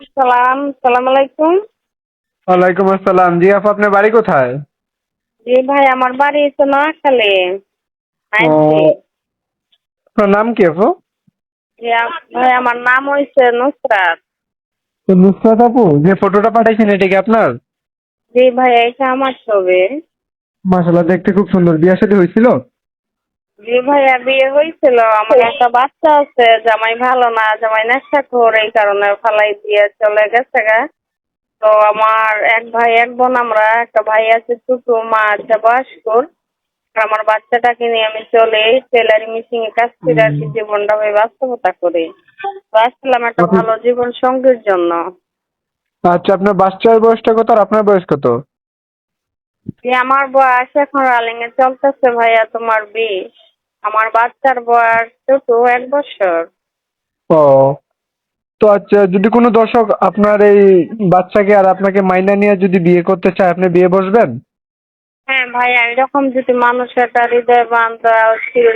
সালাম সালাম আলাইকুম ওয়ালাইকুম আসসালাম। জি আপু আপনার বাড়ি কোথায়? জি ভাই আমার বাড়ি নোয়াখালী। আপনার নাম কি আপু? ভাই আমার নাম হয়েছে নুসরাত। তো নুসরাত আপু যে ফটোটা পাঠাইছেন এটা কি আপনার? জি ভাই এটা আমার ছবি। মাশাআল্লাহ দেখতে খুব সুন্দর। বিয়ে শাদী হয়েছিল? জি ভাইয়া বিয়ে হয়েছিল। আমার একটা বাচ্চা আছে জামাই ভালো না জামাই নেশা করে এই কারণে ফালাই দিয়ে চলে গেছে গা। তো আমার এক ভাই এক বোন আমরা একটা ভাই আছে টুটু মা আছে আমার বাচ্চাটাকে নিয়ে আমি চলে টেলারিং মেশিন এ কাজ করে আর কি জীবনটা বাস্তবতা করি। আসলাম একটা ভালো জীবন সঙ্গীর জন্য। আচ্ছা আপনার বাচ্চার বয়সটা কত আর আপনার বয়স কত? আমার বয়স এখন রালিং এ চলতেছে ভাইয়া তোমার বিশ। আমার বাচ্চার বয়স টুটু এক বছর। ও তো আচ্ছা যদি কোনো দর্শক আপনার এই বাচ্চাকে আর আপনাকে মাইনা নিয়ে যদি বিয়ে করতে চায় আপনি বিয়ে বসবেন? হ্যাঁ ভাই এরকম যদি মানুষ একটা হৃদয় বান্ধা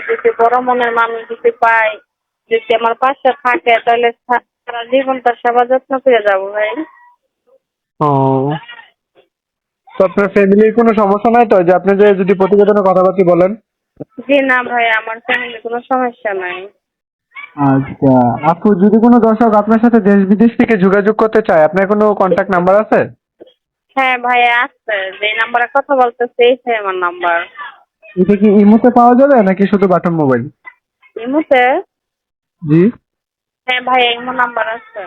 যদি বড় মনের মানুষ যদি পাই যদি আমার পাশে থাকে তাহলে সারা জীবন তার সেবা যত্ন করে যাব ভাই। ও তো আপনার ফ্যামিলির কোনো সমস্যা নাই তো? যে আপনি যে যদি প্রতিবেদনে কথাবার্তা বলেন। জি না ভাই আমার ফ্যামিলি কোনো সমস্যা নাই। আচ্ছা আপু যদি কোনো দর্শক আপনার সাথে দেশ বিদেশ থেকে যোগাযোগ করতে চায় আপনার কোনো কন্ট্যাক্ট নাম্বার আছে? হ্যাঁ ভাইয়া আছে। যে নাম্বারে কথা বলতেছে এইটাই আমার নাম্বার এটা কি ইমোতে পাওয়া যাবে নাকি শুধু বাটন মোবাইল? ইমুতে? জি। হ্যাঁ ভাইয়া ইমো নাম্বার আছে।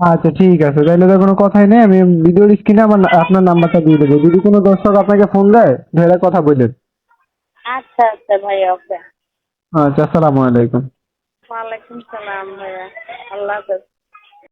আচ্ছা ঠিক আছে। তাহলে তো কোনো কথাই নেই আমি ভিডিওর স্ক্রিনে আমার আপনার নাম্বারটা দিয়ে দেবো। যদি কোনো দর্শক আপনাকে ফোন দেয় ধরে কথা বললেন আচ্ছা আচ্ছা ভাইয়া ওকে। আচ্ছা আসসালামু আলাইকুম। ওয়ালাইকুম সালাম ভাইয়া। আল্লাহ হাফেজ।